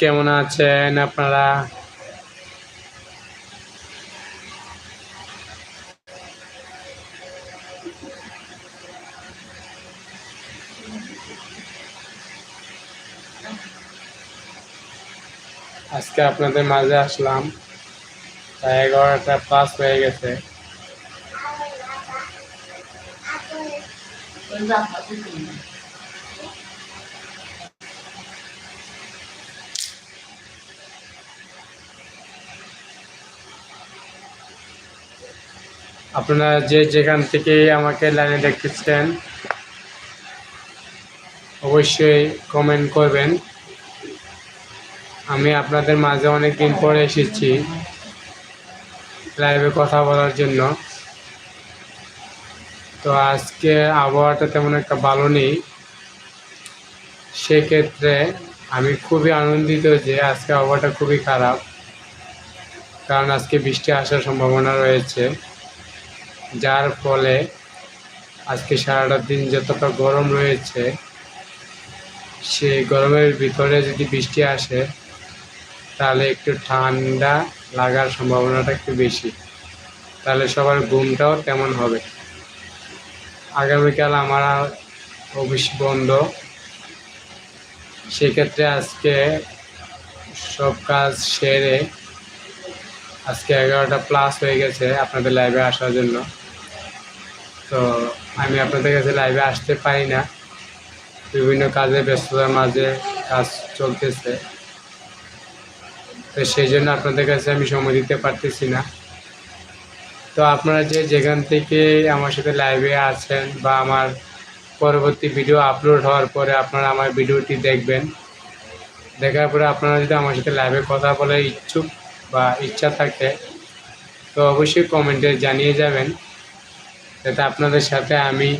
কেমন আছেন আপনারা? আজকে আপনাদের মাঝে আসলাম। এগারোটা পাস হয়ে গেছে। আপনারা যে যেখান থেকে আমাকে লাইনে দেখতেছেন, অবশ্যই কমেন্ট করবেন। আমি আপনাদের মাঝে অনেক দিন পরে এসেছি লাইভে কথা বলার জন্য। তো আজকে আবহাওয়াটা তেমন একটা ভালো নেই। সেক্ষেত্রে আমি খুবই আনন্দিত যে আজকে আবহাওয়াটা খুবই খারাপ। কারণ আজকে বৃষ্টি আসার সম্ভাবনা রয়েছে। যার ফলে আজকে সারাটা দিন যতটা গরম রয়েছে, সেই গরমের ভিতরে যদি বৃষ্টি আসে, তাহলে একটু ঠান্ডা লাগার সম্ভাবনাটা একটু বেশি। তাহলে সবার ঘুমটাও তেমন হবে। আগামীকাল আমার অফিস বন্ধ। সেক্ষেত্রে আজকে সব কাজ সেরে আজকে এগারোটা প্লাস হয়ে গেছে আপনাদের লাইভে আসার জন্য। তো আমি আপনাদের কাছে লাইভে আসতে পারি না। বিভিন্ন কাজে ব্যস্ততার মাঝে কাজ চলতেছে। তো সেই জন্য আপনাদের কাছে আমি সময় দিতে পারতেছি না। তো আপনারা যে যেখান থেকে আমার সাথে লাইভে আছেন বা আমার পরবর্তী ভিডিও আপলোড হওয়ার পরে আপনারা আমার ভিডিওটি দেখবেন। দেখার পরে আপনারা যদি আমার সাথে লাইভে কথা বলার ইচ্ছুক বা ইচ্ছা থাকে, তো অবশ্যই কমেন্টে জানিয়ে যাবেন। যাতে আপনাদের সাথে আমি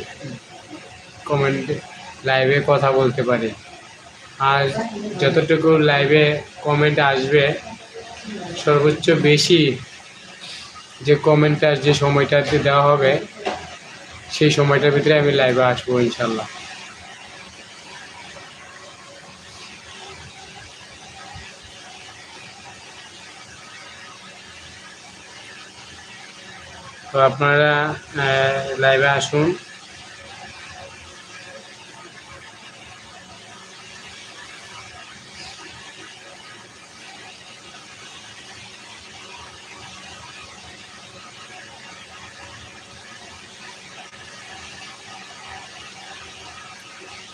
কমেন্ট লাইভে কথা বলতে পারি। আর যতটুকু লাইভে কমেন্ট আসবে, সর্বোচ্চ বেশি যে কমেন্টটা যে সময়টা দেওয়া হবে, সেই সময়টার ভিতরে আমি লাইভে আসব ইনশাল্লাহ। তো আপনারা লাইভে আসুন।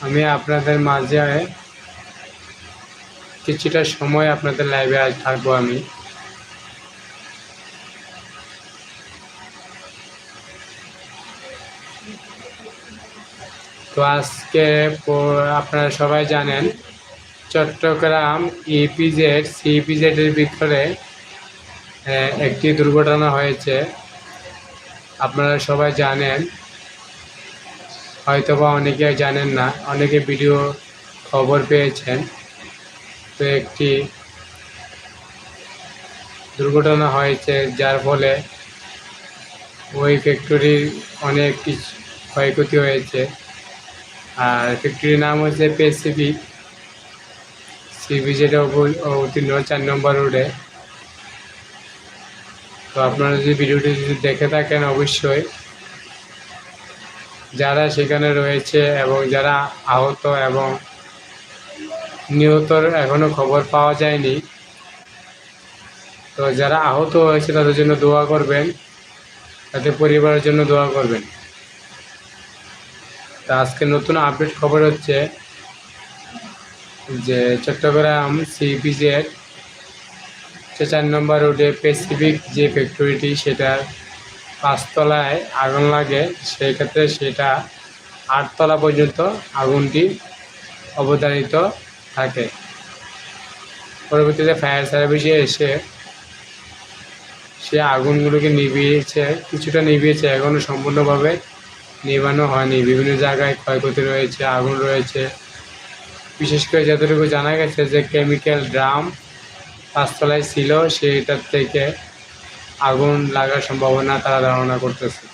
আমি আপনাদের মাঝে কিছুটা সময় আপনাদের লাইভে থাকব আমি। তো আজকে আপনারা সবাই জানেন, চট্টগ্রাম ইপিজেড সিপিজেডের ভিতরে একটি দুর্ঘটনা হয়েছে। আপনারা সবাই জানেন হয়তো বা অনেকে জানেন না, অনেকে ভিডিও খবর পেয়েছেন তো একটি দুর্ঘটনা হয়েছে, যার ফলে ওই ফ্যাক্টরির অনেক কিছু ক্ষয়ক্ষতি হয়েছে। আর ফ্যাক্টরির নাম হচ্ছে পেসিফিক সি বিজেটা অবতীর্ণ চার নম্বর রোডে। তো আপনারা যদি ভিডিওটি যদি দেখে থাকেন, অবশ্যই যারা সেখানে রয়েছে এবং যারা আহত এবং নিহতর এখনও খবর পাওয়া যায়নি, তো যারা আহত হয়েছে তাদের জন্য দোয়া করবেন। তাদের পরিবারের জন্য দোয়া করবেন। তা আজকে নতুন আপডেট খবর হচ্ছে যে চট্টগ্রাম সিপিজের যে চার নম্বর রোডে প্যাসিফিক যে ফ্যাক্টরিটি সেটার পাঁচতলায় আগুন লাগে সেই ক্ষেত্রে সেটা আটতলা পর্যন্ত আগুনটি অবধারিত থাকে। পরবর্তীতে ফায়ার সার্ভিসে এসে সে আগুনগুলোকে নিভিয়েছে, কিছুটা নিভিয়েছে এখনও সম্পূর্ণভাবে নির্মাণও হয়নি। বিভিন্ন জায়গায় ক্ষয়ক্ষতি রয়েছে, আগুন রয়েছে। বিশেষ করে যতটুকু জানা গেছে যে কেমিক্যাল ড্রাম পাঁচতলায় ছিল সেটার থেকে আগুন লাগার সম্ভাবনা তারা ধারণা করতেছে।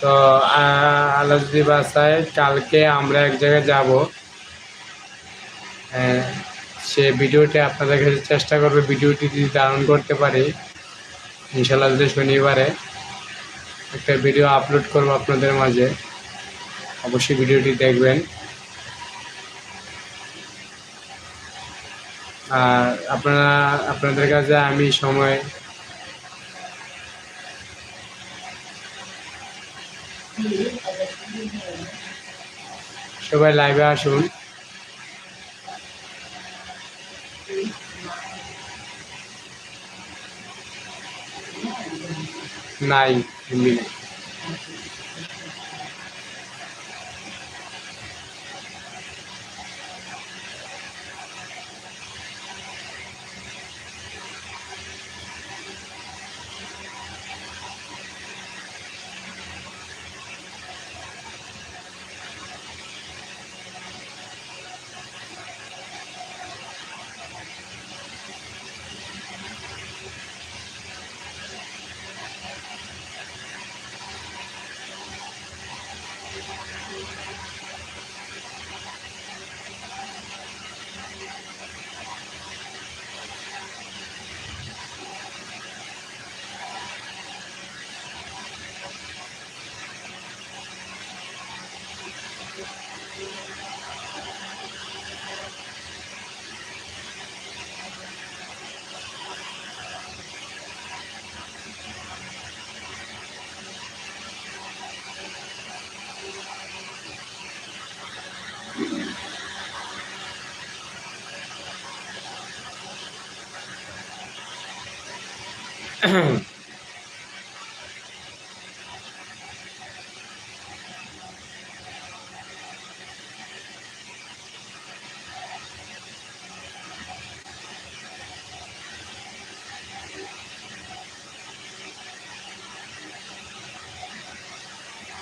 তো আ- আল্লাহ যদি বাসায় কালকে আমরা এক জায়গায় যাব। সে ভিডিওটি আপনাদের কাছে চেষ্টা করবে ভিডিওটি যদি ধারণ করতে পারি ইনশাল্লাহ যদি শনিবারে একটা ভিডিও আপলোড করব আপনাদের মাঝে, অবশ্যই ভিডিওটি দেখবেন। আর আপনারা, আপনাদের কাছে আমি সময় সবাই লাইভে আসুন। নাই হিন্দি নাই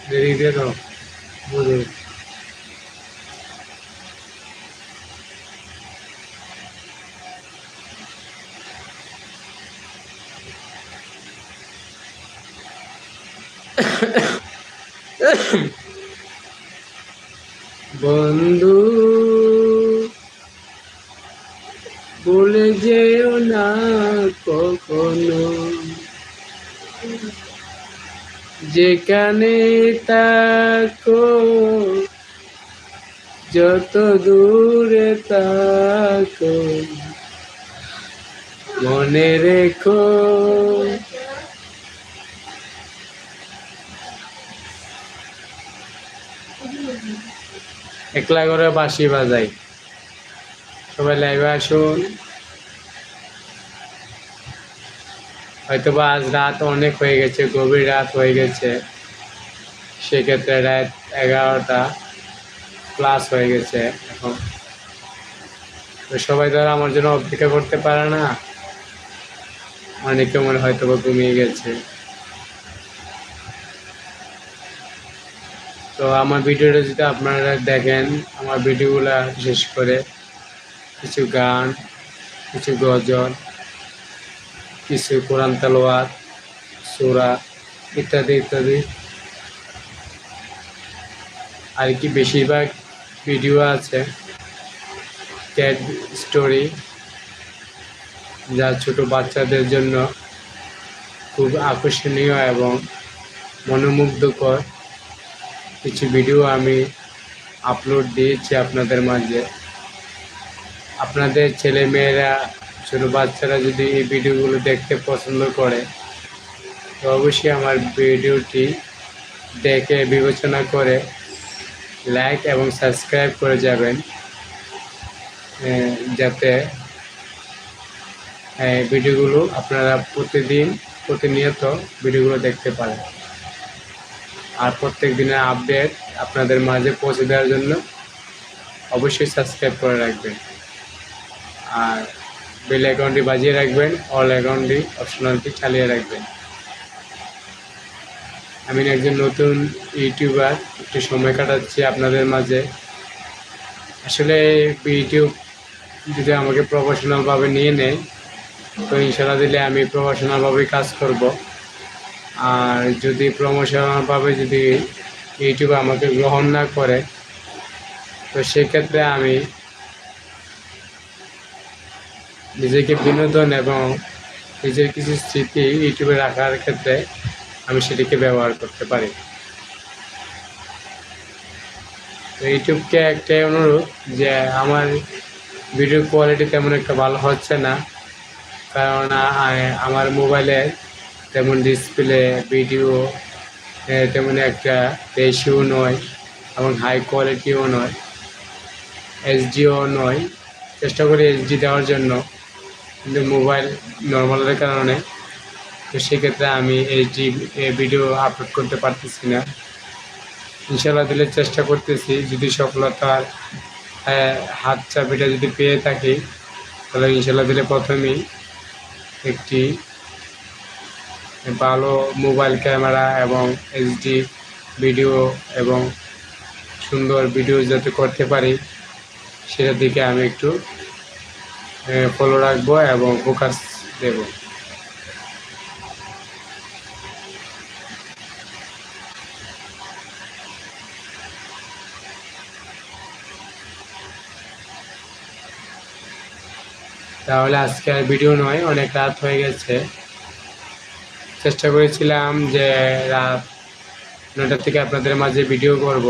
দেরি দিয়ে দাও বন্ধু বলে যেও না কখনো। যেখানে তাকো যত দূরে তাকো মনে রেখো। একলা করে বাঁশি বাজাই। সবাই লাইভে আসুন। হয়তো বা আজ রাত অনেক হয়ে গেছে, গভীর রাত হয়ে গেছে। সেক্ষেত্রে রাত এগারোটা প্লাস হয়ে গেছে এখন। তো সবাই আর আমার জন্য অপেক্ষা করতে পারে না। অনেকে মনে হয়তো বা ঘুমিয়ে গেছে। তো আমার ভিডিওটা যদি আপনারা দেখেন, আমার ভিডিওগুলা শেষ করে কিছু গান, কিছু গজল, কিছু কোরআন তালোয়াত সুরা ইত্যাদি ইত্যাদি। আর কি বেশিরভাগ ভিডিও আছে ক্যাট স্টোরি যা ছোট বাচ্চাদের জন্য খুব আকর্ষণীয় এবং মনোমুগ্ধকর। কিছু ভিডিও আমি আপলোড দিয়েছি আপনাদের মাঝে। আপনাদের ছেলে মেয়েরা ছোটো বাচ্চারা যদি এই ভিডিওগুলো দেখতে পছন্দ করে, তো অবশ্যই আমার ভিডিওটি দেখে বিবেচনা করে লাইক এবং সাবস্ক্রাইব করে যাবেন। যাতে ভিডিওগুলো আপনারা প্রতিদিন, প্রতিনিয়ত ভিডিওগুলো দেখতে পারেন। আর প্রত্যেক দিনের আপডেট আপনাদের মাঝে পৌঁছে দেওয়ার জন্য অবশ্যই সাবস্ক্রাইব করে রাখবেন। আর বেল অ্যাকাউন্টটি বাজিয়ে রাখবেন অল অ্যাকাউন্টটি অপশনালটি চালিয়ে রাখবেন। আমি একজন নতুন ইউটিউবার, একটু সময় কাটাচ্ছি আপনাদের মাঝে। আসলে ইউটিউব যদি আমাকে প্রফেশনালভাবে নিয়ে নেয়, তো ইনশাল্লাহ দিলে আমি প্রফেশনালভাবেই কাজ করব। আর যদি প্রমোশনভাবে যদি ইউটিউব আমাকে গ্রহণ না করে, তো সেক্ষেত্রে আমি নিজেকে বিনোদন এবং নিজের কিছু স্মৃতি ইউটিউবে রাখার ক্ষেত্রে আমি সেটিকে ব্যবহার করতে পারি। তো ইউটিউবকে একটাই অনুরোধ যে আমার ভিডিও কোয়ালিটি তেমন একটা ভালো হচ্ছে না, কারণ আমার মোবাইলে তেমন ডিসপ্লে ভিডিও তেমন একটা রেশিও নয় এবং হাই কোয়ালিটিও নয়। এইচডিও নয়। চেষ্টা করি এইচডি দেওয়ার জন্য। কিন্তু মোবাইল নর্মালের কারণে। তো সেক্ষেত্রে আমি এইচডি ভিডিও আপলোড করতে পারতেছি না। ইনশাল্লাহ দিলে চেষ্টা করতেছি যদি সফলতার হাত চাপিটা যদি পেয়ে থাকি, তাহলে ইনশাল্লাহ দিলে প্রথমেই একটি ভালো মোবাইল ক্যামেরা এবং এইচডি ভিডিও এবং সুন্দর ভিডিও যাতে করতে পারি, সেটার দিকে আমি একটু ফলো রাখব এবং ফোকাস দেব। তাহলে আজকে আর ভিডিও নয়, অনেক রাত হয়ে গেছে। চেষ্টা করেছিলাম যে রাত নটার থেকে আপনাদের মাঝে ভিডিও করব।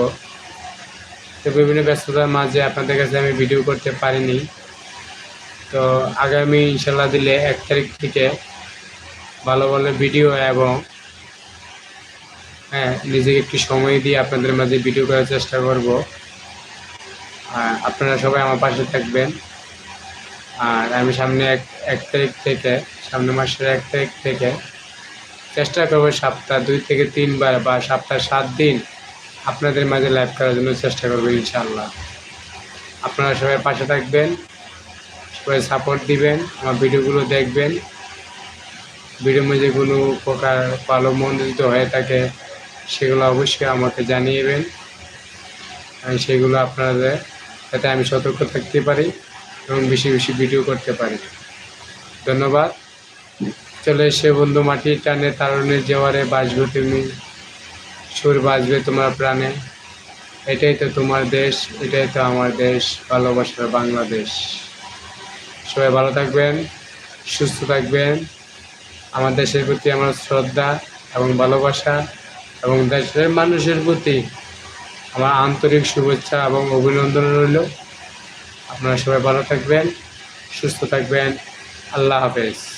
তো বিভিন্ন ব্যস্ততার মাঝে আপনাদের কাছে আমি ভিডিও করতে পারিনি। তো আগামী ইনশাল্লাহ দিলে এক তারিখ থেকে ভালো ভালো ভিডিও এবং হ্যাঁ নিজেকে একটু সময় দিয়ে আপনাদের মাঝে ভিডিও করার চেষ্টা করব। আর আপনারা সবাই আমার পাশে থাকবেন। আর আমি সামনে এক এক তারিখ থেকে সামনে মাসের এক তারিখ থেকে চেষ্টা করব সপ্তাহ দুই থেকে তিনবার বা সপ্তাহ সাত দিন আপনাদের মাঝে লাইভ করার জন্য চেষ্টা করব ইনশাল্লাহ আপনারা সবাই পাশে থাকবেন, সবাই সাপোর্ট দিবেন, আমার ভিডিওগুলো দেখবেন। ভিডিওর মধ্যে কোনো প্রকার ভালো মন্দিত হয়ে থাকে, সেগুলো অবশ্যই আমাকে জানিয়েবেন। আমি সেগুলো আপনাদের যাতে আমি সতর্ক থাকতে পারি এবং বেশি বেশি ভিডিও করতে পারি। ধন্যবাদ। চলে এসে বন্ধু মাটির টানে তারণের জোয়ারে বাঁচবে তুমি। সুর বাঁচবে তোমার প্রাণে। এটাই তো তোমার দেশ, এটাই তো আমার দেশ, ভালোবাসার বাংলাদেশ। সবাই ভালো থাকবেন, সুস্থ থাকবেন। আমার দেশের প্রতি আমার শ্রদ্ধা এবং ভালোবাসা এবং দেশের মানুষের প্রতি আমার আন্তরিক শুভেচ্ছা এবং অভিনন্দন রইল। আপনারা সবাই ভালো থাকবেন, সুস্থ থাকবেন। আল্লাহ হাফেজ।